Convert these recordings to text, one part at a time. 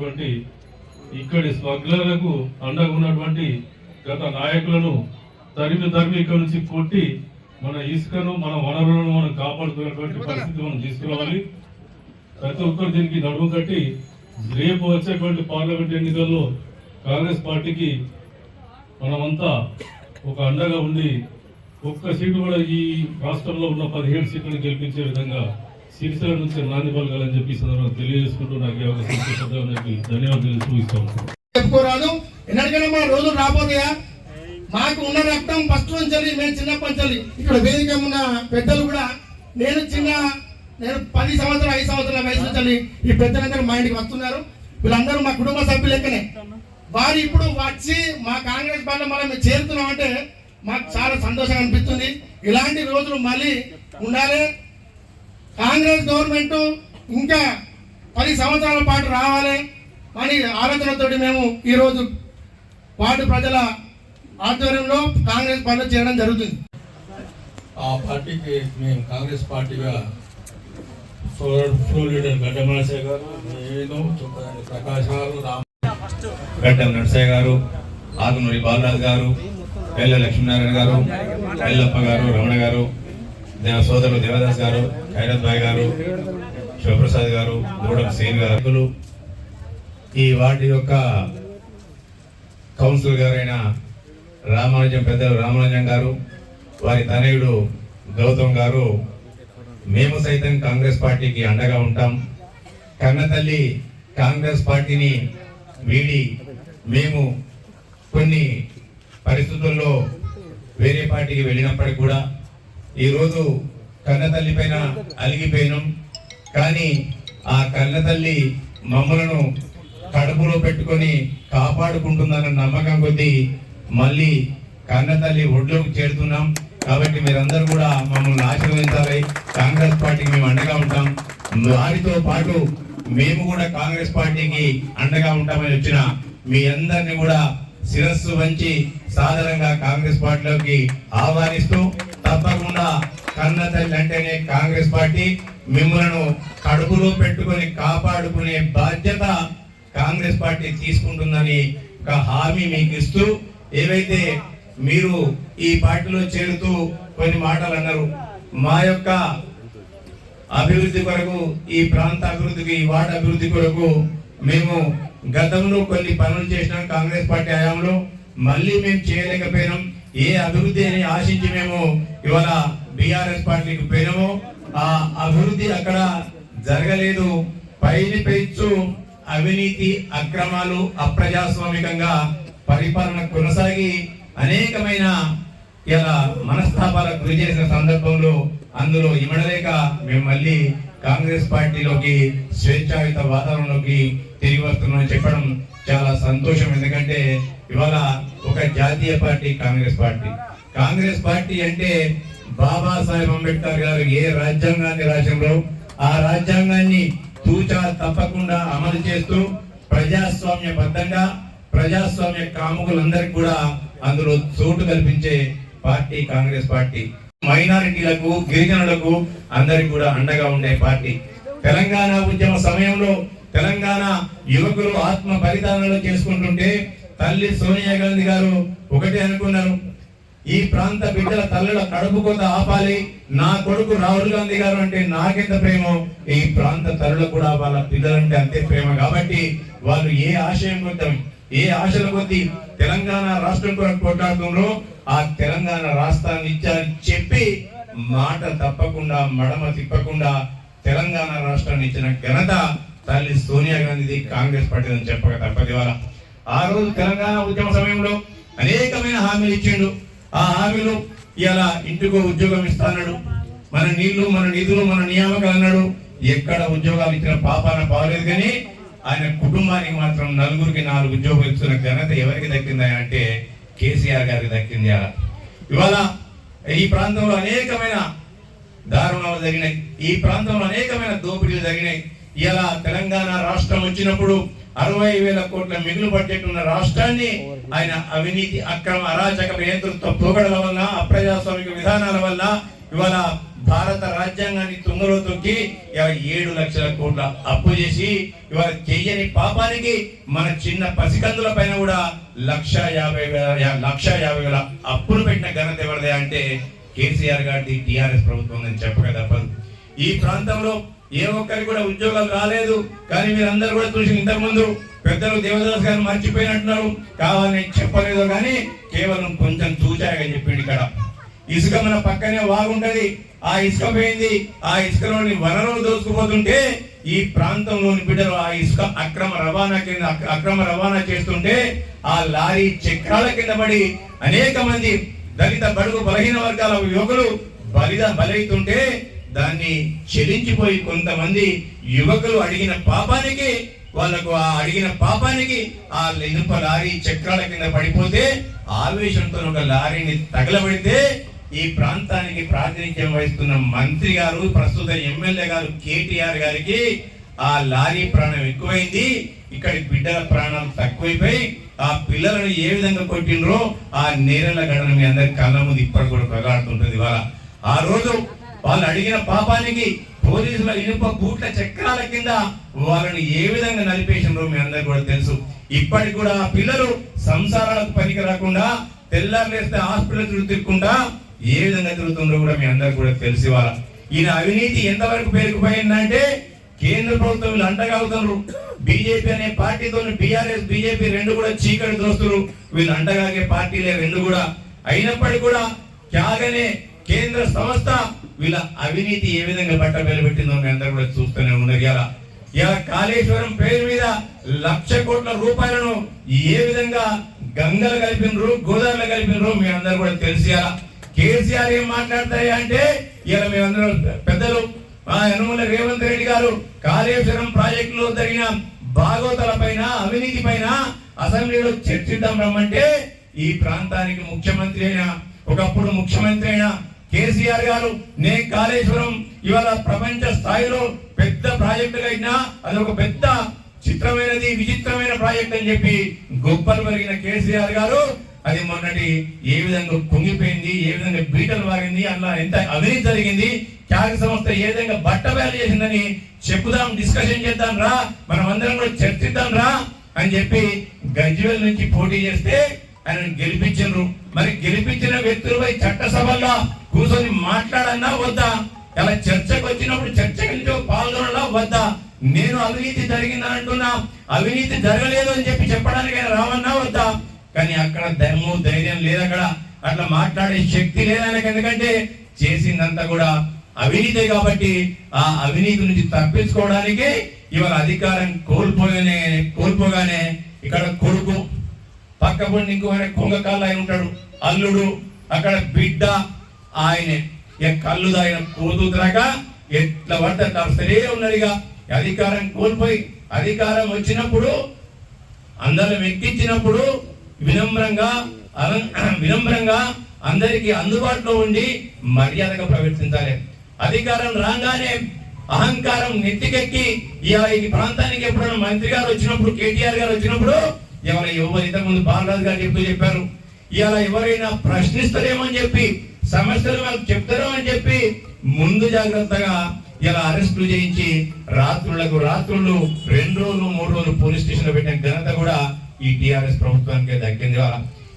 ఉన్నటువంటి ఇక్కడి స్మగ్లర్లకు అండగా ఉన్నటువంటి గత నాయకులను తరిమి తరిమి ఇక్కడ నుంచి కొట్టి మన ఇసుకను మన వనరులను మనం కాపాడుతున్నటువంటి పరిస్థితి మనం తీసుకురావాలి. ప్రతి ఒక్కరు దీనికి నడుము కట్టి రేపు వచ్చేటువంటి పార్లమెంట్ ఎన్నికల్లో కాంగ్రెస్ పార్టీకి మనమంతా ఒక అండగా ఉండి ఒక్క సీటు కూడా ఈ రాష్ట్రంలో ఉన్న పదిహేడు సీట్లను గెలిపించే విధంగా సిరిసిల్ల నుంచి నాంది పలకాలని చెప్పి సందర్భంగా తెలియజేసుకుంటూ నాకు అవకాశం ధన్యవాదాలు చూపిస్తాం చెప్పుకోరాదు. ఎన్నటికైనా మా రోజులు రాబోతాయా? మాకు ఉన్న రక్తం ఫస్ట్ నుంచి మేము చిన్నప్పటి నుంచి ఇక్కడ వేదిక ఉన్న పెద్దలు కూడా నేను చిన్న నేను పది సంవత్సరాలు ఐదు సంవత్సరాల వయసు నుంచి ఈ పెద్దలందరూ మా ఇంటికి వస్తున్నారు. వీళ్ళందరూ మా కుటుంబ సభ్యులు లెక్కనే. వారు ఇప్పుడు వచ్చి మా కాంగ్రెస్ పార్టీ మనం చేరుతున్నాం అంటే మాకు చాలా సంతోషంగా అనిపిస్తుంది. ఇలాంటి రోజులు మళ్ళీ ఉండాలి. కాంగ్రెస్ గవర్నమెంట్ ఇంకా పది సంవత్సరాల పాటు రావాలి అని ఆలోచనతోటి మేము ఈరోజు వార్డు ప్రజల ఆధ్వర్యంలో కాంగ్రెస్ పార్టీ చేయడం జరుగుతుంది. ఆ పార్టీకి మేము కాంగ్రెస్ పార్టీగా లీడర్ గడ్డ నరసయ్య గారు నేను ప్రకాష్ గారు గడ్డం నరసయ్య గారు ఆకునూరి బాలరాజు గారు పెళ్ళ లక్ష్మీనారాయణ గారు ఎల్లప్ప గారు రమణ గారు సోదరులు దేవదాస్ గారు ఖైరత్ భాయ్ గారు శివప్రసాద్ గారు గూడెం సేన్ గారు ఈ వార్డు యొక్క కౌన్సిలర్ గారైన రామానుజం పెద్దలు రామానుజం గారు వారి తనయుడు గౌతమ్ గారు మేము సైతం కాంగ్రెస్ పార్టీకి అండగా ఉంటాం. కన్నతల్లి కాంగ్రెస్ పార్టీని వీడి మేము కొన్ని పరిస్థితుల్లో వేరే పార్టీకి వెళ్ళినప్పటికీ కూడా ఈరోజు కన్నతల్లి పైన అలిగిపోయినాం. కానీ ఆ కన్నతల్లి మమ్మలను కడుపులో పెట్టుకొని కాపాడుకుంటుందన్న నమ్మకం కొద్దీ మళ్ళీ కన్నతల్లి ఒడ్లోకి చేరుతున్నాం. కాబట్టి మీరందరూ కూడా మమ్మల్ని ఆశీర్వదించాలి. కాంగ్రెస్ పార్టీకి మేము అండగా ఉంటాం. వారితో పాటు మేము కూడా కాంగ్రెస్ పార్టీకి అండగా ఉంటామని వచ్చిన మీ అందరిని కూడా శిరస్సు వంచి సాధారణంగా కాంగ్రెస్ పార్టీలోకి ఆహ్వానిస్తూ తప్పకుండా కన్న తల్లి అంటేనే కాంగ్రెస్ పార్టీ. మిమ్మలను కడుపులో పెట్టుకొని కాపాడుకునే బాధ్యత కాంగ్రెస్ పార్టీ తీసుకుంటుందని ఒక హామీ మీకు ఇస్తూ ఏవైతే మీరు ఈ పార్టీలో చేరుతూ కొన్ని మాటలు అన్నారు మా యొక్క అభివృద్ధి కొరకు ఈ ప్రాంత అభివృద్ధికి ఈ వార్డు అభివృద్ధి కొరకు మేము గతంలో కొన్ని పనులు చేసినాం కాంగ్రెస్ పార్టీ హయాంలో. మళ్ళీ మేము చేయలేకపోయినాం. ఏ అభివృద్ధి అని ఆశించి మేము ఇవాళ బీఆర్ఎస్ పార్టీకి పోయినాము ఆ అభివృద్ధి అక్కడ జరగలేదు. పైన పెంచు అవినీతి అక్రమాలు అప్రజాస్వామికంగా పరిపాలన కొనసాగి అనేకమైన ఇలా మనస్తాపాలకు గురి చేసిన సందర్భంలో అందులో ఇమడలేక మేము మళ్ళీ కాంగ్రెస్ పార్టీలోకి స్వేచ్ఛాయుత వాతావరణంలోకి తిరిగి వస్తున్నామని చెప్పడం చాలా సంతోషం. ఎందుకంటే ఇవాళ ఒక జాతీయ party Congress party. Congress party అంటే బాబాసాహెబ్ అంబేద్కర్ గారు ఏ రాజ్యాంగాన్ని రాజ్యంలో ఆ రాజ్యాంగాన్ని తూచా తప్పకుండా అమలు చేస్తూ ప్రజాస్వామ్య బద్ధంగా ప్రజాస్వామ్య కాముకులందరికీ కూడా అందులో చోటు కల్పించే పార్టీ కాంగ్రెస్ పార్టీ. మైనారిటీలకు గిరిజనులకు అందరికి కూడా అండగా ఉండే పార్టీ. తెలంగాణ ఉద్యమ సమయంలో తెలంగాణ యువకులు ఆత్మ బలిదానాలు చేసుకుంటుంటే తల్లి సోనియా గాంధీ గారు ఒకటే అనుకున్నారు. ఈ ప్రాంత బిడ్డల తల్లుల కడుపు కొత్త ఆపాలి. నా కొడుకు రాహుల్ గాంధీ గారు అంటే నాకెంత ప్రేమ? ఈ ప్రాంత తల్లులు కూడా వాళ్ళ పిల్లలంటే అంతే ప్రేమ. కాబట్టి వాళ్ళు ఏ ఆశయం కొద్దాం ఏ ఆశల కొద్ది తెలంగాణ రాష్ట్రం కొరకు కొట్లాడుతుండ్రో ఆ తెలంగాణ రాష్ట్రాన్ని ఇచ్చారని చెప్పి మాట తప్పకుండా మడమ తిప్పకుండా తెలంగాణ రాష్ట్రాన్ని ఇచ్చిన ఘనత తల్లి సోనియా గాంధీది కాంగ్రెస్ పార్టీ అని చెప్పక తప్పది వాళ్ళ ఆ రోజు తెలంగాణ ఉద్యమ సమయంలో అనేకమైన హామీలు ఇచ్చిండు. ఆ హామీలు ఇలా ఇంటికో ఉద్యోగం ఇస్తాడు మన నీళ్ళు మన నిధులు మన నియామకాలు అన్నాడు. ఎక్కడ ఉద్యోగాలు ఇచ్చిన పాపాన పాలేదు కానీ ఆయన కుటుంబానికి మాత్రం నలుగురికి నాలుగు ఉద్యోగాలు ఇస్తున్న ఘనత ఎవరికి దక్కిందా అంటే కేసీఆర్ గారికి దక్కింది అలా ఇవాళ ఈ ప్రాంతంలో అనేకమైన దారుణాలు జరిగినాయి. ఈ ప్రాంతంలో అనేకమైన దోపిడీలు జరిగినాయి. ఇలా తెలంగాణ రాష్ట్రం వచ్చినప్పుడు అరవై వేల కోట్ల మిగులు బడ్జెట్ ఉన్న రాష్ట్రాన్ని ఆయన అవినీతి అక్రమ అరాచక నియంతృత్వ పోగడల వల్ల అప్రజాస్వామిక విధానాల వల్ల ఇవాళ భారత రాజ్యాంగాన్ని తుంగలో తొక్కి ఏడు లక్షల కోట్ల అప్పు చేసి ఇవాళ చెయ్యని పాపానికి మన చిన్న పసికందుల పైన కూడా లక్ష యాభై వేల లక్ష యాభై వేల అప్పులు పెట్టిన ఘనత ఎవరిదే అంటే కేసీఆర్ గారిది టిఆర్ఎస్ ప్రభుత్వం అని చెప్పక తప్పదు. ఈ ప్రాంతంలో ఏ ఒక్కరికి కూడా ఉద్యోగాలు రాలేదు. కానీ మీరందరూ కూడా చూసి ఇంతకుముందు పెద్దలు దేవదాస్ గారు మర్చిపోయినట్టున్నారు. కావాలని చెప్పలేదు కానీ కేవలం కొంచెం చూచాయని చెప్పింది ఇక్కడ. ఇసుక మన పక్కనే వాగుంటది. ఆ ఇసుక పోయింది. ఆ ఇసుకలోని వనరులు దోసుకుపోతుంటే ఈ ప్రాంతంలోని బిడ్డలు ఆ ఇసుక అక్రమ రవాణా కింద అక్రమ రవాణా చేస్తుంటే ఆ లారీ చక్రాల కింద పడి అనేక మంది దళిత బడుగు బలహీన వర్గాల యువకులు బలిద బలైతుంటే దాన్ని చెలించిపోయి కొంతమంది యువకులు అడిగిన పాపానికి వాళ్ళకు ఆ అడిగిన పాపానికి ఆ ఇనుప లారీ చక్రాల కింద పడిపోతే ఆవేశంతో ఒక లారీని తగలబడితే ఈ ప్రాంతానికి ప్రాతినిధ్యం వహిస్తున్న మంత్రి గారు ప్రస్తుత ఎమ్మెల్యే గారు కేటీఆర్ గారికి ఆ లారీ ప్రాణం ఎక్కువైంది. ఇక్కడి బిడ్డల ప్రాణాలు తక్కువైపోయి ఆ పిల్లలను ఏ విధంగా కొట్టినరో ఆ నేరల గడన మీ అందరి కళ్ళ ముందు ఇప్పటి కూడా ప్రగాడుతుంటుంది ఇవాళ. ఆ రోజు వాళ్ళు అడిగిన పాపానికి పోలీసుల ఇనుప బూట్ల చక్రాల కింద వాళ్ళని ఏ విధంగా నలిపేసినారో మీ అందరికి కూడా తెలుసు. ఇప్పటికి కూడా పిల్లలు సంసారాలకు పనికి రాకుండా తెల్లారులేస్తే హాస్పిటల్ తిరుగుకుండా ఏ విధంగా తిరుగుతుందో కూడా మీ అందరికి కూడా తెలిసి వాళ్ళ ఈయన అవినీతి ఎంతవరకు పేరుకుపోయిందంటే కేంద్ర ప్రభుత్వం వీళ్ళు అండగా అవుతున్నారు. బీజేపీ అనే పార్టీతో బీఆర్ఎస్ బీజేపీ రెండు కూడా చీకటి దోస్తులు. వీళ్ళు అండగాగే పార్టీలే రెండు కూడా. అయినప్పటికీ కూడా త్యాగనే కేంద్ర సంస్థ వీళ్ళ అవినీతి ఏ విధంగా బట్ట పెట్టిందో మీ అందరూ కూడా చూస్తూనే ఉన్నారు. ఇలా ఇలా కాళేశ్వరం పేరు మీద లక్ష కోట్ల రూపాయలను ఏ విధంగా గంగలు కలిపినరు గోదావరిలో కలిపినరు మీ అందరూ కూడా తెలిసి కేసీఆర్ ఏం మాట్లాడతాయి అంటే ఇలా మేమందరం పెద్దలు మా యనమల రేవంత్ రెడ్డి గారు కాళేశ్వరం ప్రాజెక్టులో జరిగిన భాగోతల పైన అవినీతి పైన అసెంబ్లీలో చర్చిద్దాం రమ్మంటే ఈ ప్రాంతానికి ముఖ్యమంత్రి అయినా ఒకప్పుడు ముఖ్యమంత్రి అయినా కేసీఆర్ గారు నే కాళేశ్వరం ఇవాళ ప్రపంచ స్థాయిలో పెద్ద ప్రాజెక్టులు అయినా అది ఒక పెద్ద చిత్రమైనది విచిత్రమైన ప్రాజెక్ట్ అని చెప్పి గొప్పలు పెరిగిన కేసీఆర్ గారు అది మొన్నటి ఏ విధంగా కుంగిపోయింది ఏ విధంగా బీటలు వారింది అలా ఎంత అవినీతి జరిగింది త్యాగ సంస్థ ఏ విధంగా బట్ట బయలు చేసిందని చెప్పుదాం డిస్కషన్ చేద్దాం రా మనం అందరం కూడా చర్చిద్దాం రా అని చెప్పి గజ్వేల్ నుంచి పోటీ చేస్తే ఆయన గెలిపించరు మరి గెలిపించిన వ్యక్తులపై చట్టసభల్లో కూర్చొని మాట్లాడన్నా వద్దా? అలా చర్చకు వచ్చినప్పుడు చర్చకు పాల్గొనడా వద్దా? నేను అవినీతి జరిగిందని అంటున్నా. అవినీతి జరగలేదు అని చెప్పి చెప్పడానికి రావన్నా వద్దా? కానీ అక్కడ ధర్మం ధైర్యం లేదు అక్కడ. అట్లా మాట్లాడే శక్తి లేదు ఎందుకంటే చేసిందంతా కూడా అవినీతే కాబట్టి ఆ అవినీతి నుంచి తప్పించుకోవడానికి ఇవాళ అధికారం కోల్పోగానే కోల్పోగానే ఇక్కడ కొడుకు పక్క పొండి ఇంకో కొంగ కాళ్ళు ఆయన ఉంటాడు. అల్లుడు అక్కడ బిడ్డ ఆయనే. ఇక కళ్ళు దాగిన కూతురాక ఎట్ల పడితే అట్లా వస్తూనే ఉన్నదిగా అధికారం కోల్పోయి అధికారం వచ్చినప్పుడు అందరం ఎక్కించినప్పుడు వినమ్రంగా వినమ్రంగా అందరికీ అందుబాటులో ఉండి మర్యాదగా ప్రవర్తించాలి. అధికారం రాగానే అహంకారం నెత్తికెక్కి ఈ ప్రాంతానికి ఎప్పుడైనా మంత్రి గారు వచ్చినప్పుడు కేటీఆర్ గారు వచ్చినప్పుడు ఎవరైనా ఎవరు ఇంతకుముందు బాలరాజు గారు చెప్తూ చెప్పారు. ఇలా ఎవరైనా ప్రశ్నిస్తారేమో అని చెప్పి సమస్యలు వాళ్ళకి చెప్తారు అని చెప్పి ముందు జాగ్రత్తగా ఇలా అరెస్టులు చేయించి రాత్రులకు రాత్రులు రెండు రోజులు మూడు రోజులు పోలీస్ స్టేషన్లో పెట్టిన ఘనత కూడా ఈ టిఆర్ఎస్ ప్రభుత్వానికి దక్కింది.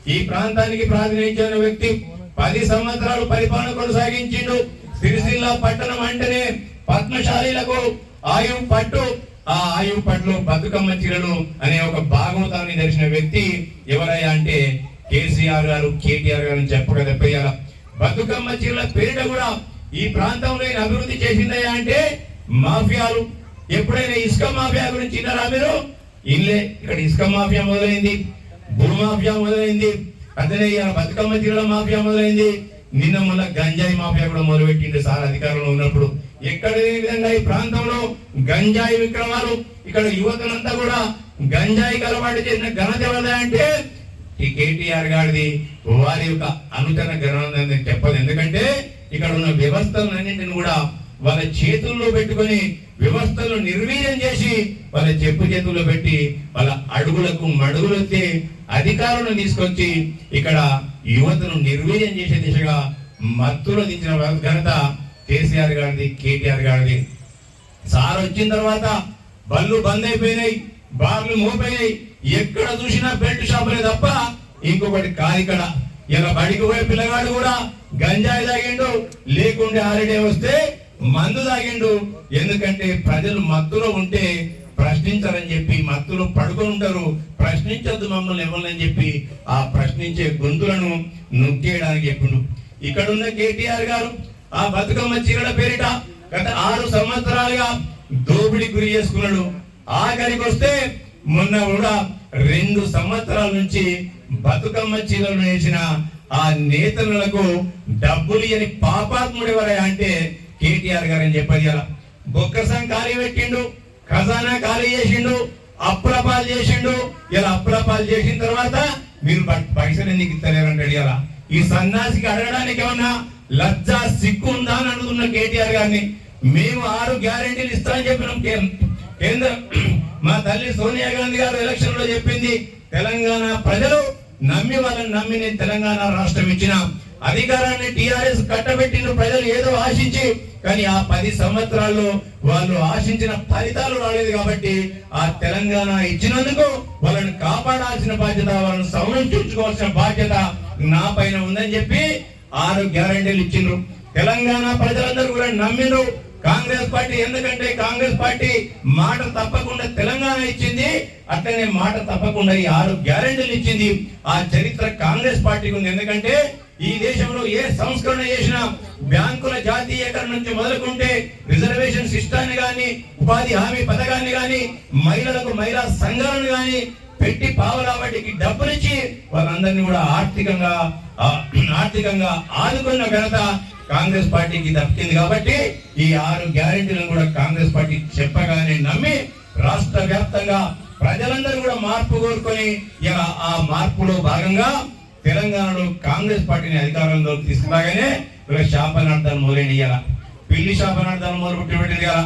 ఈ ప్రాంతానికి ప్రాతినిధ్యం వ్యక్తి పది సంవత్సరాలు పరిపాలన కొనసాగించిండు. సిరిసిల్ల పట్టణం అంటేనే పద్మశాలీలకు ఆయు పట్టు. ఆ ఆయు పట్టులో బతుకమ్మ చీరలు అనే ఒక భాగవతాన్ని తెలిసిన వ్యక్తి ఎవరయ్యా అంటే కేసీఆర్ గారు కేటీఆర్ గారు అని చెప్పక బతుకమ్మ చీరల పేరిట కూడా ఈ ప్రాంతంలో అభివృద్ధి చేసిందయ్యా అంటే మాఫియాలు. ఎప్పుడైనా ఇసుక మాఫియా గురించి విన్నారా మీరు? ఇల్లే ఇక్కడ ఇసుక మాఫియా మొదలైంది భూ మాఫియా మొదలైంది అతనే బతుకమ్మ చీరల మాఫియా మొదలైంది. నిన్న మొన్న గంజాయి మాఫియా కూడా మొదలుపెట్టింది సార్ అధికారంలో ఉన్నప్పుడు. ఎక్కడ లేని విధంగా ఈ ప్రాంతంలో గంజాయి విక్రమాలు ఇక్కడ యువతనంతా కూడా గంజాయి అలవాటు చేసిన ఘనత ఎవరిదా అంటే ఈ కేటీఆర్ గారిది వారి యొక్క అనుచర గ్రహణం చెప్పదు ఎందుకంటే ఇక్కడ ఉన్న వ్యవస్థలన్నింటిని కూడా వాళ్ళ చేతుల్లో పెట్టుకొని వ్యవస్థలు నిర్వీర్యం చేసి వాళ్ళ చెప్పు చేతుల్లో పెట్టి వాళ్ళ అడుగులకు మడుగులెత్తి అధికారులను తీసుకొచ్చి ఇక్కడ యువతను నిర్వీర్యం చేసే దిశగా మత్తులో దించిన ఘనత కేసీఆర్ గారిది కేటీఆర్ గారిది. సార్ వచ్చిన తర్వాత బళ్ళు బంద్ అయిపోయినాయి. బార్లు మూపయ్యాయి ఎక్కడ చూసినా బెల్ట్ షాపులే తప్ప ఇంకొకటి కాదు ఇక్కడ ఇలా బడికి పోయే పిల్లగాడు కూడా గంజాయి తాగిండు. లేకుంటే హాలిడే వస్తే మందు తాగిండు. ఎందుకంటే ప్రజలు మత్తులో ఉంటే ప్రశ్నించరని చెప్పి మత్తులో పడుకొని ఉంటారు. ప్రశ్నించద్దు మమ్మల్ని ఎవరిని చెప్పి ఆ ప్రశ్నించే గొంతులను నొక్కేయడానికి చెప్పిండు. ఇక్కడ ఉన్న కేటీఆర్ గారు ఆ బతుకమ్మ చీరల పేరిట గత ఆరు సంవత్సరాలుగా దోపిడి గురి చేసుకున్నాడు. ఆఖరికి వస్తే మొన్న కూడా రెండు సంవత్సరాల నుంచి బతుకమ్మ చీరలు వేసిన ఆ నేతలకు డబ్బులు అని పాపాత్ముడు ఎవరయ్యా అంటే కేటీఆర్ గారు అని చెప్పది అలా. బొక్కసం ఖాళీ పెట్టిండు ఖజానా ఖాళీ చేసిండు అప్రపాలు చేసిండు. ఇలా అప్రపాలు చేసిన తర్వాత మీరు పైసలు ఎందుకు ఇస్తలేరంటాడు ఇలా ఈ సన్నాసికి అడగడానికి ఏమన్నా లజ్జ సిగ్గు ఉందా అని అడుగుతున్న కేటీఆర్ గారిని. మేము ఆరు గ్యారెంటీలు ఇస్తామని చెప్పినాం కేంద్ర మా తల్లి సోనియా గాంధీ గారు ఎలక్షన్లో చెప్పింది తెలంగాణ ప్రజలు నమ్మి వాళ్ళని నమ్మి నేను తెలంగాణ రాష్ట్రం ఇచ్చిన. అధికారాన్ని టిఆర్ఎస్ కట్టబెట్టిన ప్రజలు ఏదో ఆశించి కానీ ఆ పది సంవత్సరాల్లో వాళ్ళు ఆశించిన ఫలితాలు రాలేదు కాబట్టి ఆ తెలంగాణ ఇచ్చినందుకు వాళ్ళని కాపాడాల్సిన బాధ్యత వాళ్ళని సంరక్షించుకోవాల్సిన బాధ్యత నా పైన ఉందని చెప్పి ఆరు గ్యారంటీలు ఇచ్చిండ్రు. తెలంగాణ ప్రజలందరూ కూడా నమ్మిండ్రు. కాంగ్రెస్ పార్టీ ఎందుకంటే కాంగ్రెస్ పార్టీ మాట తప్పకుండా తెలంగాణ ఇచ్చింది అట్లనే మాట తప్పకుండా ఈ ఆరు గ్యారెంటీలు ఇచ్చింది. ఆ చరిత్ర కాంగ్రెస్ పార్టీకి ఉంది. ఎందుకంటే ఈ దేశంలో ఏ సంస్కరణ చేసినా బ్యాంకుల జాతీయకరణ నుంచి మొదలుకుంటే రిజర్వేషన్ సిస్టాన్ని కానీ ఉపాధి హామీ పథకాన్ని కానీ మహిళలకు మహిళా సంఘాలను కానీ పెట్టి పావలా వాటికి డబ్బులిచ్చి వాళ్ళందరినీ కూడా ఆర్థికంగా ఆర్థికంగా ఆదుకున్న ఘనత కాంగ్రెస్ పార్టీకి దక్కింది కాబట్టి ఈ ఆరు గ్యారెంటీలను కూడా కాంగ్రెస్ పార్టీ చెప్పగానే నమ్మి రాష్ట్ర వ్యాప్తంగా ప్రజలందరూ కూడా మార్పు కోరుకొని ఇక ఆ మార్పులో భాగంగా తెలంగాణలో కాంగ్రెస్ పార్టీని అధికారంలో తీసుకురాగానే ఇలా శాపనార్థాలు మొదలైన ఇయ్యాల. పిల్లి శాపనార్థాలు మొదలు పెట్టింది కదా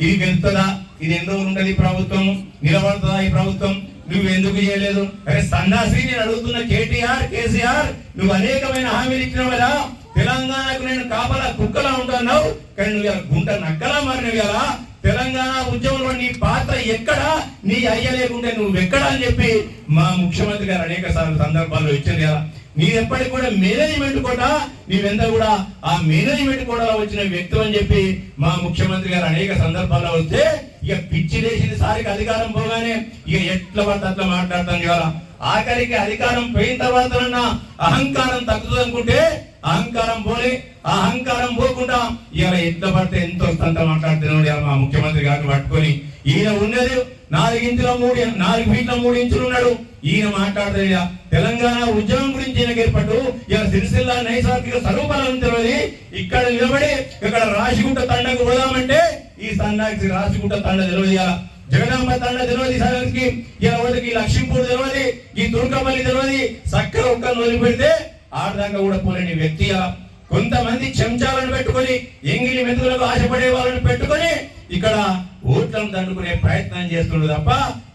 ఇది వెళ్తుందా ఇది ఎందుకు ఉంటది ఈ ప్రభుత్వం? నిలబడుతుందా ఈ ప్రభుత్వం? నువ్వు ఎందుకు చేయలేదు? అరే సన్నాసి నేను అడుగుతున్న కేటీఆర్ కేసీఆర్ నువ్వు అనేకమైన హామీలు ఇచ్చిన కదా. తెలంగాణకు నేను కాపలా కుక్కలా ఉంటున్నావు కానీ నువ్వు ఇలా గుంట నక్కలా మారినవి కదా తెలంగాణ ఉద్యమంలో నీ పాత్ర ఎక్కడ? నీ అయ్య లేకుంటే నువ్వు ఎక్కడ అని చెప్పి మా ముఖ్యమంత్రి గారు అనేక సార్లు సందర్భాల్లో ఇచ్చింది కదా నీవెప్పటికి కూడా మేనేజ్మెంట్ కూడా నీవెంత కూడా ఆ మేనేజ్మెంట్ కూడా వచ్చిన వ్యక్తి అని చెప్పి మా ముఖ్యమంత్రి గారు అనేక సందర్భాల్లో వస్తే ఇక పిచ్చి లేచింది సారికి అధికారం పోగానే ఇక ఎట్ల పడితే అట్లా మాట్లాడతాం కదా ఆఖరికి అధికారం పోయిన తర్వాత అహంకారం తగ్గుతుంది అనుకుంటే అహంకారం పోలే ఆ అహంకారం పోకుండా ఇలా ఎంత పడితే ఎంత వస్తుందంత మాట్లాడుతున్నాడు మా ముఖ్యమంత్రి గారిని పట్టుకొని. ఈయన ఉన్నది నాలుగు ఇంచుల మూడు నాలుగు ఫీట్ల మూడు ఇంచులు ఉన్నాడు. ఈయన మాట్లాడుతుంది తెలంగాణ ఉద్యమం గురించి ఈయనకి ఏర్పడ్డు. ఇలా సిరిసిల్ల నైసర్గిక స్వరూపాలను తెలియదు ఇక్కడ నిలబడి ఇక్కడ రాశిగుంట తండకు పోదామంటే ఈ సన్నాకి రాశిగుంట తండ తెలియదు ఇవాళ. జగదాంబ తండ తెలియదు సరికి ఇలా వాళ్ళకి ఈ లక్ష్మీపూర్ తెలియదు ఈ దుర్గపల్లి తెలియదు. చక్కర ఒక్కరిని వదిలిపెడితే ఆడదాకా కూడా పోలేని వ్యక్తి కొంతమంది చెంచాలను పెట్టుకొని ఎంగిలి మెతుకులకు ఆశపడే వాళ్ళని పెట్టుకొని ఇక్కడ ఓట్లను దండుకునే ప్రయత్నం చేస్తుండ్రు తప్ప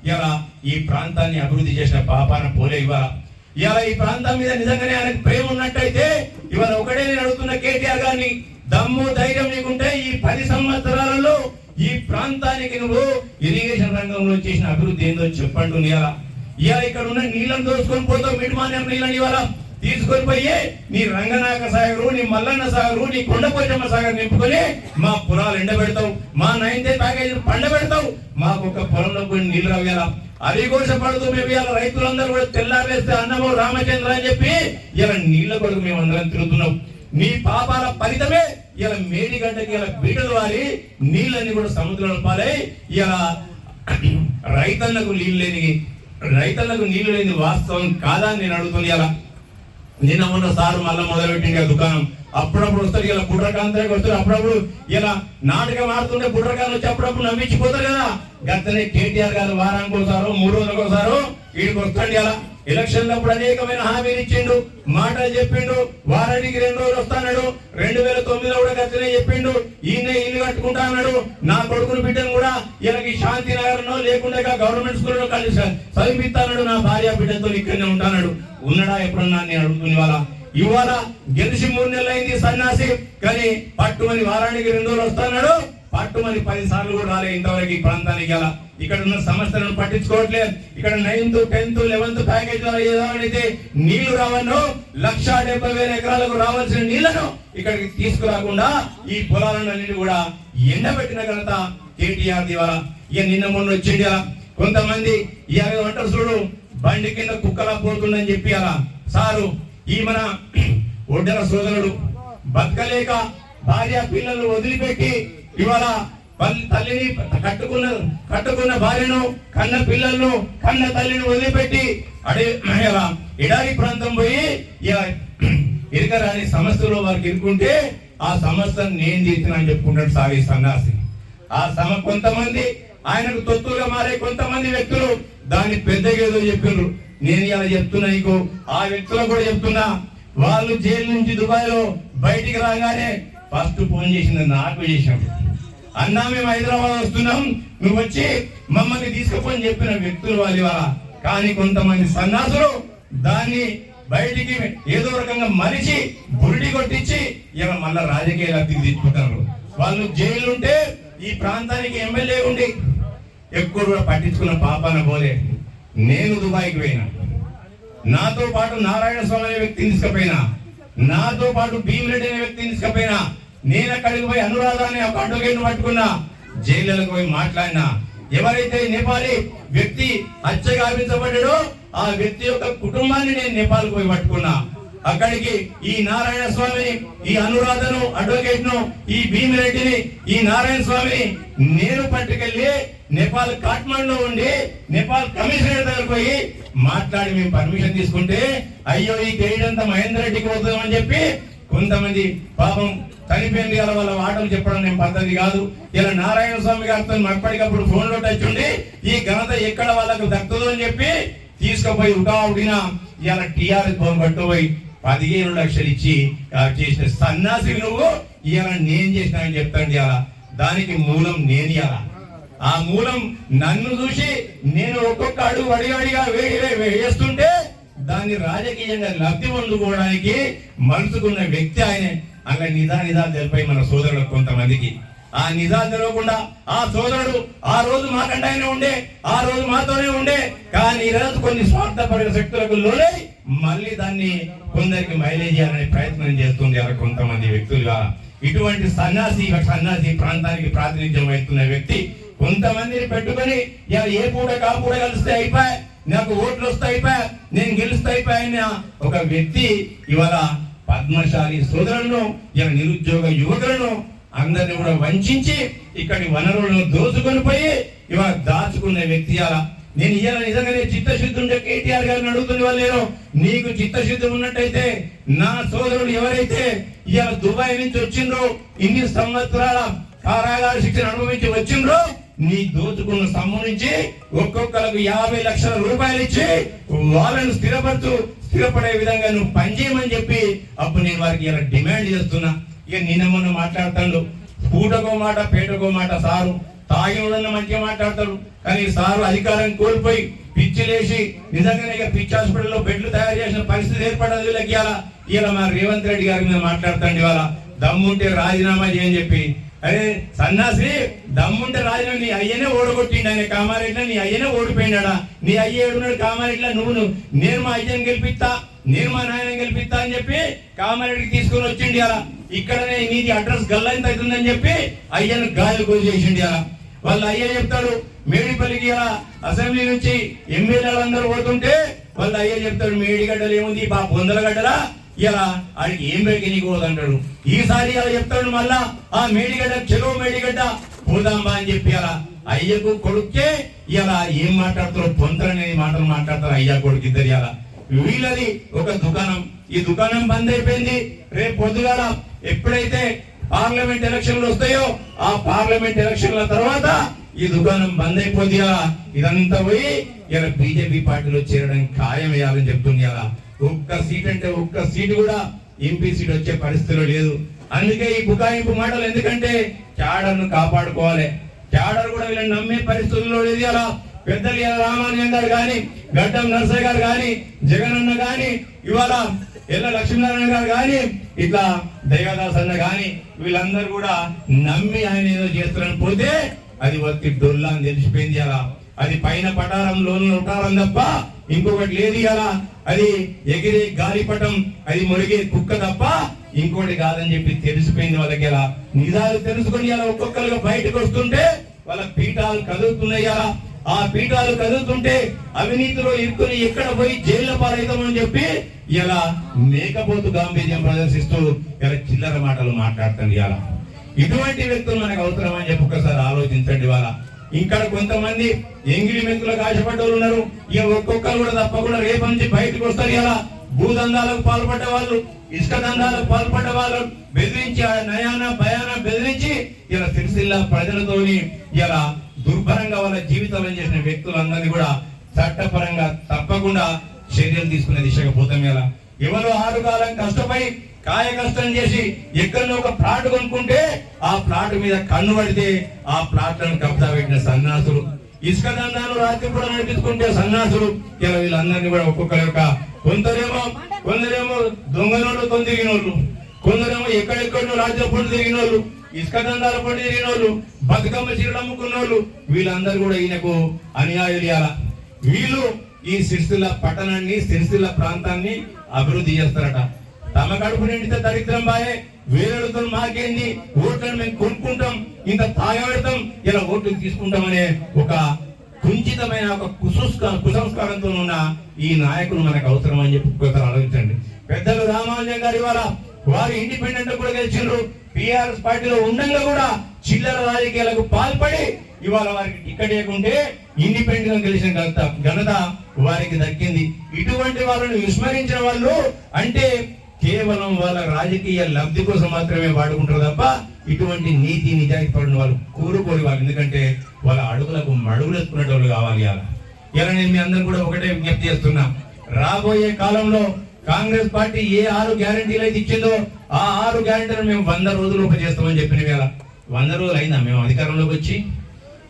ఇలా ఈ ప్రాంతాన్ని అభివృద్ధి చేసిన పాపాన పోలే ఇవాళ. ఇవాళ ఈ ప్రాంతం మీద నిజంగానే ఆయనకు ప్రేమ ఉన్నట్టయితే ఇవాళ ఒకటే నేను అడుగుతున్న కేటీఆర్ గారిని దమ్ము ధైర్యం నీకుంటే ఈ పది సంవత్సరాలలో ఈ ప్రాంతానికి నువ్వు ఇరిగేషన్ రంగంలో చేసిన అభివృద్ధి ఏందో చెప్పండు ఇవాళ ఇవాళ ఇక్కడ ఉన్న నీళ్ళని దోసుకొని పోతావు మిడిమాన్యం నీళ్ళని ఇవాళ. తీసుకొని పోయి నీ రంగనాయక సాగరు నీ మల్లన్న సాగరు నీ కొండపోచమ్మ సాగర్ నింపుకొని మా పొలాలు ఎండబెడతావు మా నైన్తే ప్యాకేజీ పండబెడతావు. మాకు ఒక పొలంలో కొన్ని నీళ్ళు రావేలా? అది పడుతూ మేము ఇలా రైతులందరూ కూడా తెల్లారేస్తే అన్నమో రామచంద్ర అని చెప్పి ఇలా నీళ్ళ కొడుకు మేము అందరం తిరుగుతున్నాం. నీ పాపాల ఫలితమే ఇలా మేడిగడ్డకి ఇలా బీటలు వారి నీళ్ళని కూడా సముద్రంలో పాలై ఇలా రైతన్నకు నీళ్ళు లేని రైతన్నకు నీళ్ళు లేని వాస్తవం కాదా అని నేను అడుగుతుంది ఇలా నిన్న మొన్న సార్ మళ్ళీ మొదలుపెట్టింది ఇంకా దుకాణం. అప్పుడప్పుడు వస్తారు ఇలా బుడ్రకాంతరికి వస్తారు అప్పుడప్పుడు ఇలా నాటకం ఆడుతుంటే బుడ్రకాలు వచ్చి అప్పుడప్పుడు నవ్వించిపోతారు కదా. గతనే కేటీఆర్ గారు వారానికి ఒకసారో మూడు రోజులకు ఒకసారో వీడికి వస్తాడు ఇలా ఎలక్షన్ అప్పుడు అనేకమైన హామీలు ఇచ్చిండు మాటలు చెప్పిండు వారానికి రెండు రోజులు వస్తాడు రెండు వేల తొమ్మిదిలో కూడా గతనే చెప్పిండు ఈయన ఇల్లు కట్టుకుంటా అన్నాడు నా కొడుకుని బిడ్డను కూడా ఈయనకి శాంతి నగరంలో లేకుండా గవర్నమెంట్ స్కూల్లో కలిసి చదివిస్తాడు నా భార్య బిడ్డతో ఇక్కడనే ఉంటాడు ఉన్నాడా ఎప్పుడన్నా నేను అడుగుతున్న వాళ్ళ ఇవాళ గెలిచి మూడు నెలలు అయింది సన్యాసి. కానీ పట్టుమని వారానికి రెండు రోజులు వస్తున్నాడు పట్టుమని పది సార్లు కూడా రాలే ఇంతవరకు ఈ ప్రాంతానికి గల ఇక్కడ ఉన్న సమస్యలను పట్టించుకోవట్లేదు. ఇక్కడ నైన్త్ టెన్త్ లెవెన్త్ ప్యాకేజ్ ఏదైతే నీళ్ళు రావన్నో లక్ష డెబ్బై వేల ఎకరాలకు రావాల్సిన నీళ్ళను ఇక్కడికి తీసుకురాకుండా ఈ పొలాలన్నింటినీ కూడా ఎండబెట్టిన ఘనత కేటీఆర్ ద్వారా ఇక నిన్న మొన్న వచ్చిండ కొంతమంది ఇవాళ వంటలు చూడు బండి కింద కుక్కలా పోతుందని చెప్పి అలా సారు ఈ మన ఒడ్డల సోదరుడు బతకలేక భార్య పిల్లలు వదిలిపెట్టి ఇవాళ తల్లిని కట్టుకున్న కట్టుకున్న భార్యను కన్న పిల్లలను కన్న తల్లిని వదిలిపెట్టి అడే ఎడారి ప్రాంతం పోయి ఇలా ఇరకరాని సమస్యలో వారికి ఇరుకుంటే ఆ సమస్యను నేను తీర్చినా అని చెప్పుకుంటాడు సారి సన్నాసి. ఆ సమ కొంతమంది ఆయనకు తొత్తులుగా మారే కొంతమంది వ్యక్తులు దాన్ని పెద్దగా ఏదో చెప్పిండ్రు నేను ఇలా చెప్తున్నా నీకు. ఆ వ్యక్తులకు కూడా చెప్తున్నా. వాళ్ళు జైలు నుంచి దుబాయ్లో బయటికి రాగానే ఫస్ట్ ఫోన్ చేసింది నాకు చేసినప్పుడు అన్నా మేము హైదరాబాద్ వస్తున్నాం. నువ్వు వచ్చి మమ్మల్ని తీసుకుపోని చెప్పిన వ్యక్తులు వాళ్ళు ఇవాళ. కానీ కొంతమంది సన్నాసులు దాన్ని బయటికి ఏదో రకంగా మరిచి బురిడి కొట్టించి ఇలా మళ్ళా రాజకీయ లబ్ధికి తీసుకుంటారు వాళ్ళు జైలు ఉంటే ఈ ప్రాంతానికి ఎమ్మెల్యే ఉండి ఎక్కువ కూడా పట్టించుకున్న పాపాన పోలే. నేను దుబాయ్కి పోయినా. నాతో పాటు నారాయణ స్వామి అనే వ్యక్తిని తీసుకుపోయినా. నాతో పాటు భీమిరెడ్డి అనే వ్యక్తిని తీసుకుపోయినా. నేను అక్కడికి పోయి అనురాధ అనే ఒక అడ్వకేట్ పట్టుకున్నా. జైళ్ళకు పోయి మాట్లాడినా. ఎవరైతే నేపాలి వ్యక్తి హత్య గావించబడ్డాడో ఆ వ్యక్తి యొక్క కుటుంబాన్ని నేను నేపాల్ పోయి పట్టుకున్నా. అక్కడికి ఈ నారాయణ స్వామిని ఈ అనురాధను అడ్వకేట్ను ఈ భీమిరెడ్డిని ఈ నారాయణ స్వామిని నేను పట్టుకెళ్ళి నేపాల్ కాఠ్మండ్లో ఉండి నేపాల్ కమిషనర్ దగ్గర పోయి మాట్లాడి మేము పర్మిషన్ తీసుకుంటే అయ్యో ఈ గైడ్ అంతా మహేందర్ రెడ్డికి పోతుందని చెప్పి కొంతమంది పాపం చనిపోయింది కదా వాళ్ళ మాటలు చెప్పడం నేను పద్ధతి కాదు. ఇలా నారాయణ స్వామి గారితో అప్పటికప్పుడు ఫోన్లో టచ్ ఉండి ఈ ఘనత ఎక్కడ వాళ్ళకు దక్కదు అని చెప్పి తీసుకుపోయి ఉటావుడిన ఉడినా ఇలా టీఆర్ఎస్ భవన్ పట్టుపోయి పదిహేను లక్షలు ఇచ్చి చేసిన సన్నాసి నువ్వు ఇలా నేను చేసిన అని చెప్తాను ఇలా దానికి మూలం నేను ఇలా ఆ మూలం నన్ను చూసి నేను ఒక్కొక్క అడుగు అడిగాడిగా వేడి వేస్తుంటే దాన్ని రాజకీయంగా లబ్ధి పొందుకోవడానికి మనసుకున్న వ్యక్తి ఆయనే. అలా నిదా నిదా తెలిపై మన సోదరులకు కొంతమందికి. ఆ నిజాలు తెలవకుండా ఆ సోదరుడు ఆ రోజు మాకంటే ఉండే ఆ రోజు మాతోనే ఉండే. కానీ ఈరోజు కొన్ని స్వార్థపడిన శక్తులకు లోనే మళ్ళీ దాన్ని కొందరికి మైలేజ్ చేయాలనే ప్రయత్నం చేస్తుంది అలా కొంతమంది వ్యక్తులుగా. ఇటువంటి సన్యాసి సన్యాసి ప్రాంతానికి ప్రాతినిధ్యం వహిస్తున్న వ్యక్తి కొంతమందిని పెట్టుకొని ఏ పూట కాపూట కలిస్తే అయిపోయి? నాకు ఓట్లు వస్తే అయిపోయా? నేను గెలుస్తే అయిపోయా? ఒక వ్యక్తి ఇవాళ పద్మశాలి సోదరులను ఇలా నిరుద్యోగ యువకులను అందరిని కూడా వంచి ఇక్కడి వనరులను దోచుకొని పోయి ఇవాళ దాచుకునే వ్యక్తి అలా నేను ఇవాళ నిజంగానే చిత్తశుద్ధి ఉంటే కేటీఆర్ గారిని అడుగుతున్న వాళ్ళు నేను నీకు చిత్తశుద్ధి ఉన్నట్టయితే నా సోదరుడు ఎవరైతే ఇవాళ దుబాయ్ నుంచి వచ్చిండ్రో ఇన్ని సంవత్సరాల కారాగార శిక్షణ అనుభవించి వచ్చిండ్రో నీ దోచుకున్న సొమ్ము నుంచి ఒక్కొక్కరికి యాభై లక్షల రూపాయలు ఇచ్చి వాళ్ళను స్థిరపరచు స్థిరపడే విధంగా నువ్వు పనిచేయమని చెప్పి అప్పుడు నేను వారికి ఇలా డిమాండ్ చేస్తున్నా. ఇక నిన్న మొన్న మాట్లాడతాడు. పూటకో మాట పేటకో మాట సారు. తాగి ఉన్న మంచిగా మాట్లాడతాడు కానీ సారు అధికారం కోల్పోయి పిచ్చిలేసి నిజంగానే ఇక పిచ్చి హాస్పిటల్లో బెడ్లు తయారు చేసిన పరిస్థితి ఏర్పడదు వీళ్ళకి ఇలా ఇలా మా రేవంత్ రెడ్డి గారి మీద మాట్లాడతాండి ఇవాళ. దమ్ముంటే రాజీనామా చేయని చెప్పి అరే సన్నాసి దమ్ముంటే రాజు నీ అయ్యనే ఓడగొట్టిండు ఆయన కామారెడ్డి నీ అయ్యనే ఓడిపోయినాడా? నీ అయ్య ఏడున్నాడు కామారెడ్డిలో నువ్వు నువ్వు నేను మా అయ్యను గెలిపిస్తా నేను మా నాయన గెలిపిస్తా అని చెప్పి కామారెడ్డికి తీసుకొని వచ్చిండి అలా ఇక్కడనే నీది అడ్రస్ గల్లంత అవుతుందని చెప్పి అయ్యను గాయలు గురి చేసిండి అలా వాళ్ళ అయ్య చెప్తాడు మేడిపల్లికి అలా అసెంబ్లీ నుంచి ఎమ్మెల్యేలు అందరూ పోతుంటే వాళ్ళ అయ్య చెప్తాడు మేడిగడ్డలు ఏముంది? బా బొందలగడ్డలా ఇలా ఆడికి ఏం బయటికి నీకు పోదంటాడు ఈసారి అలా చెప్తాడు మళ్ళా ఆ మేడిగడ్డ చెరువు మేడిగడ్డ పోదాంబా అని చెప్పి అలా అయ్యకు కొడుకే ఇలా ఏం మాట్లాడుతారో పొంతరనే మాటలు మాట్లాడతారు అయ్యా కొడుకు ఇద్దరు ఇలా. వీళ్ళది ఒక దుకాణం. ఈ దుకాణం బంద్ అయిపోయింది. రేపు పొద్దుగాల ఎప్పుడైతే పార్లమెంట్ ఎలక్షన్లు వస్తాయో ఆ పార్లమెంట్ ఎలక్షన్ల తర్వాత ఈ దుకాణం బంద్ అయిపోతుంది ఇదంతా పోయి ఇలా బీజేపీ పార్టీలో చేరడం ఖాయం వేయాలని చెప్తుంది అలా ఒక్క సీట్ అంటే ఒక్క సీట్ కూడా ఎంపీ సీట్ వచ్చే పరిస్థితిలో లేదు. అందుకే ఈ బుకాయింపు మాటలు ఎందుకంటే క్యాడర్ను కాపాడుకోవాలి. క్యాడర్ కూడా వీళ్ళని నమ్మే పరిస్థితుల్లో లేదు అలా పెద్దలు రామానుజన్ గారు కానీ గడ్డం నరసయ్య గారు కానీ జగనన్న గాని ఇవాళ ఎల్ల లక్ష్మీనారాయణ గారు కానీ ఇట్లా దైవదాస్ అన్న కానీ వీళ్ళందరూ కూడా నమ్మి ఆయన ఏదో చేస్తున్నారని పోతే అది వత్తి డొల్లా అని తెలిసిపోయింది అలా అది పైన పటారంలోని ఉంటారం తప్ప ఇంకొకటి లేదు అలా అది ఎగిరే గాలిపటం అది మురిగే కుక్క తప్ప ఇంకోటి కాదని చెప్పి తెలిసిపోయింది వాళ్ళకి ఎలా నిజాలు తెలుసుకొని అలా ఒక్కొక్కరుగా బయటకు వస్తుంటే వాళ్ళ పీఠాలు కదులుతున్నాయి కదా ఆ పీఠాలు కదులుతుంటే అవినీతిలో ఇరుక్కుని ఎక్కడ పోయి జైల్లో పాలవుతామని చెప్పి ఇలా మేకపోతు గాంభీర్యం ప్రదర్శిస్తూ ఇలా చిల్లర మాటలు మాట్లాడుతుంది ఇలా ఇటువంటి వ్యక్తులు మనకు అవసరమని చెప్పి ఒకసారి ఆలోచించండి వాళ్ళ ఇక్కడ కొంతమంది ఎంగిలి ఆశపడ్డ వాళ్ళు ఉన్నారు. ఇక ఒక్కొక్కరు కూడా తప్పకుండా రేపు నుంచి బయటకు వస్తారు ఇలా భూదందాలకు పాల్పడ్డ వాళ్ళు ఇసుక దందాలకు పాల్పడ్డ వాళ్ళు బెదిరించి ఆ నయాన భయాన బెదిరించి ఇలా సిరిసిల్ల ప్రజలతోని ఇలా దుర్భరంగా వాళ్ళ జీవితాలను చేసిన వ్యక్తులందరినీ కూడా చట్టపరంగా తప్పకుండా చర్యలు తీసుకునే దిశగా పోతాం ఇలా ఎవరు ఆరు కాలం కష్టపై కాయ కష్టం చేసి ఎక్కడో ఒక ప్లాట్ కొనుక్కుంటే ఆ ప్లాట్ మీద కన్ను పడితే ఆ ప్లాట్లను కబ్జా పెట్టిన సన్నాసులు. ఇసుక దండాలు రాత్రి కూడా నడిపించుకుంటే సన్నాసులు. ఇలా వీళ్ళందరినీ కూడా ఒక్కొక్కరి యొక్క కొందరేమో కొందరేమో దొంగనోళ్ళు తొందిగిన వాళ్ళు కొందరేమో ఎక్కడెక్కడో రాజ్య పండు తిరిగిన వాళ్ళు ఇసుక దండాల పొడి తిరిగిన వాళ్ళు బతుకమ్మ చీరలు అమ్ముకున్న వాళ్ళు వీళ్ళందరూ కూడా ఈయనకు అన్యాయులు ఇవ్వాల వీళ్ళు ఈ సిరిసిల్ల పట్టణాన్ని సిరిసిల్ల ప్రాంతాన్ని అభివృద్ధి చేస్తారట. తమ కడుపు నిండితే దరిద్రం బాయే వేరేతో మాకేంది? ఓట్లను మేము కొనుక్కుంటాం ఇంత తాగబెడతాం ఇలా ఓట్లు తీసుకుంటామనే ఒక కుంచితమైన ఒక కుసంస్కార కుసంస్కారంతో ఉన్న ఈ నాయకులు మనకు అవసరం అని చెప్పి ఒకసారి ఆలోచించండి. పెద్దలు రామానుజం గారి ఇవాళ వారు ఇండిపెండెంట్ కూడా గెలిచిండ్రు. పిఆర్ఎస్ పార్టీలో ఉండంగా కూడా చిల్లర రాజకీయాలకు పాల్పడి ఇవాళ వారికి టికెట్ ఇవ్వకుంటే ఇండిపెండెంట్గా గెలిచిన ఘనత ఘనత వారికి దక్కింది. ఇటువంటి వాళ్ళని విస్మరించిన వాళ్ళు అంటే కేవలం వాళ్ళ రాజకీయ లబ్ధి కోసం మాత్రమే వాడుకుంటారు తప్ప ఇటువంటి నీతి నిజాయితీ పడిన వాళ్ళు కోరుకోరు వాళ్ళు. ఎందుకంటే వాళ్ళ అడుగులకు మడుగులెత్తుకునే వాళ్ళు కావాలి ఇలా ఇలా నేను మీ అందరూ కూడా ఒకటే విజ్ఞప్తి చేస్తున్నా. రాబోయే కాలంలో కాంగ్రెస్ పార్టీ ఏ ఆరు గ్యారంటీలు అయితే ఇచ్చిందో ఆ ఆరు గ్యారంటీలు మేము వంద రోజులు ఒక చేస్తామని చెప్పిన వేళ వంద రోజులు అయిందా? మేము అధికారంలోకి వచ్చి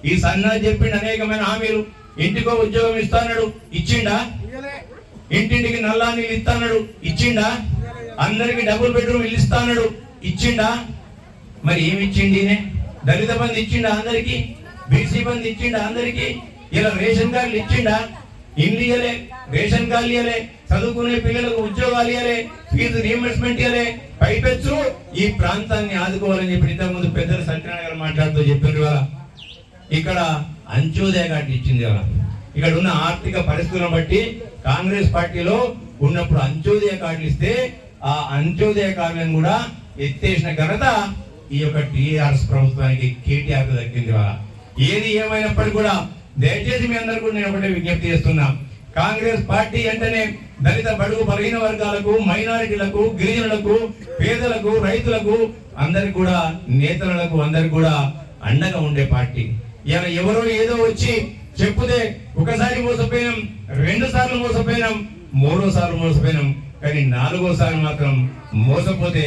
ఈ సన్నా చెప్పిండు అనేకమైన హామీలు. ఇంటికో ఉద్యోగం ఇస్తానడు ఇచ్చిండా? ఇంటింటికి నల్లా నీళ్ళు ఇస్తానడు ఇచ్చిండా? అందరికి డబుల్ బెడ్రూమ్ ఇల్లు ఇస్తానడు ఇచ్చిండా? మరి ఏమి ఇచ్చిండి? దళిత బంధు ఇచ్చిండా అందరికి? బీసీ బంధు ఇచ్చిండా అందరికి? ఇలా రేషన్ కార్డులు ఇచ్చిండా? ఇల్లు ఇయ్యలే రేషన్ కార్డులు ఇయ్యలే చదువుకునే పిల్లలకు ఉద్యోగాలు ఇయ్యలే ఫీజు రీఎంబర్స్మెంట్ ఇయ్యలే పైపెచ్చు. ఈ ప్రాంతాన్ని ఆదుకోవాలని చెప్పి ఇంతకుముందు పెద్దలు సత్యనారాయణ గారు మాట్లాడుతూ చెప్పారు ఇక్కడ అంత్యోదయ కార్డు ఇచ్చింది కదా ఇక్కడ ఉన్న ఆర్థిక పరిస్థితులను బట్టి కాంగ్రెస్ పార్టీలో ఉన్నప్పుడు అంత్యోదయ కార్డులు ఇస్తే ఆ అంత్యోదయ కార్డులను కూడా ఎత్తేసిన ఘనత ఈ యొక్క టీఆర్ఎస్ ప్రభుత్వానికి కేటీఆర్ దక్కింది ఏది ఏమైనప్పటికీ కూడా దయచేసి మీ అందరు కూడా నేను ఒకటే విజ్ఞప్తి చేస్తున్నా. కాంగ్రెస్ పార్టీ అంటేనే దళిత బడుగు బలహీన వర్గాలకు మైనారిటీలకు గిరిజనులకు పేదలకు రైతులకు అందరికి కూడా నేతలకు అందరికి కూడా అండగా ఉండే పార్టీ. ఇలా ఎవరో ఏదో వచ్చి చెప్పుదే ఒకసారి మోసపోయినాం రెండు సార్లు మోసపోయినాం మూడో సార్లు మోసపోయినాం కానీ నాలుగోసారి మాత్రం మోసపోతే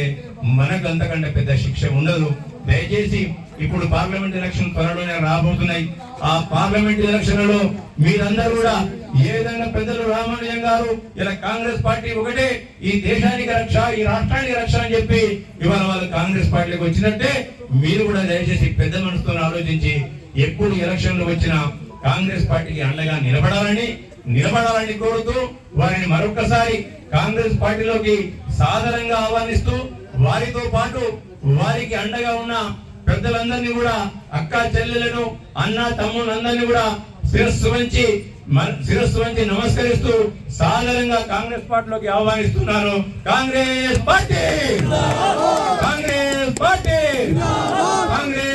మనకు అంతకంటే పెద్ద శిక్ష ఉండదు. దయచేసి ఇప్పుడు పార్లమెంట్ ఎలక్షన్ త్వరలోనే రాబోతున్నాయి. ఆ పార్లమెంట్ ఎలక్షన్లలో మీరందరూ కూడా ఏ విధంగా పెద్దలు రామానుజం గారు ఇలా కాంగ్రెస్ పార్టీ ఒకటే ఈ దేశానికి రక్ష ఈ రాష్ట్రానికి రక్ష అని చెప్పి ఇవాళ వాళ్ళు కాంగ్రెస్ పార్టీకి వచ్చినట్టే మీరు కూడా దయచేసి పెద్ద మనసుతో ఆలోచించి ఎప్పుడు ఎలక్షన్లు వచ్చినా కాంగ్రెస్ పార్టీకి అండగా నిలబడాలని నిలబడాలని కోరుతూ వారిని మరొకసారి కాంగ్రెస్ పార్టీలోకి సాధారణంగా ఆహ్వానిస్తూ వారితో పాటు వారికి అండగా ఉన్న పెద్దలందరినీ కూడా అక్క చెల్లెలను అన్న తమ్ముళ్ళందరినీ కూడా శిరస్సు వంచి శిరస్సు నుంచి నమస్కరిస్తూ సాధారణంగా కాంగ్రెస్ పార్టీలోకి ఆహ్వానిస్తున్నాను. కాంగ్రెస్ పార్టీ! కాంగ్రెస్ పార్టీ! కాంగ్రెస్